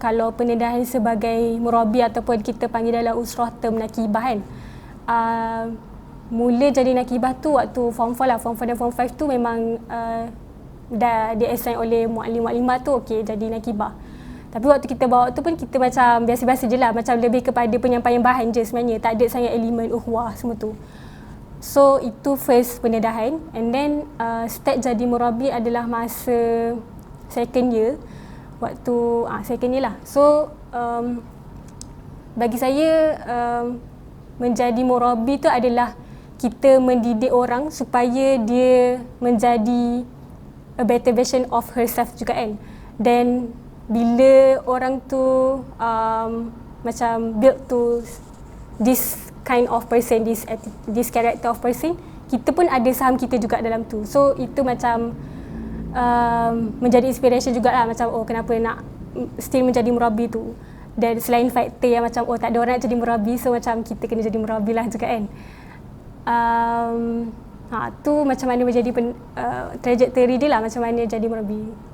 kalau pendedahan sebagai murabi ataupun kita panggil dalam usrah term nakibah kan uh, mula jadi nakibah tu waktu form 4 lah. Form 4 dan form 5 tu memang uh, dah di assign oleh muallim-muallimah tu okey jadi nakibah. Tapi waktu kita bawa tu pun kita macam biasa-biasa je lah. Macam lebih kepada penyampaian bahan je sebenarnya. Tak ada sangat elemen uhwah semua tu. So itu first pendedahan. And then uh, start jadi murabi adalah masa second year waktu ah second year lah. So um, bagi saya um, menjadi murabi tu adalah kita mendidik orang supaya dia menjadi a better version of herself juga kan. Then bila orang tu um, macam build to this kind of person this this character of person kita pun ada saham kita juga dalam tu. So itu macam um, menjadi inspiration juga lah macam oh kenapa nak still menjadi murabi tu. Dan selain faktor yang macam oh tak ada orang nak jadi murabi so macam kita kena jadi murabi lah juga kan. Um, ha, tu macam mana menjadi pen, uh, trajectory dia lah macam mana jadi murabi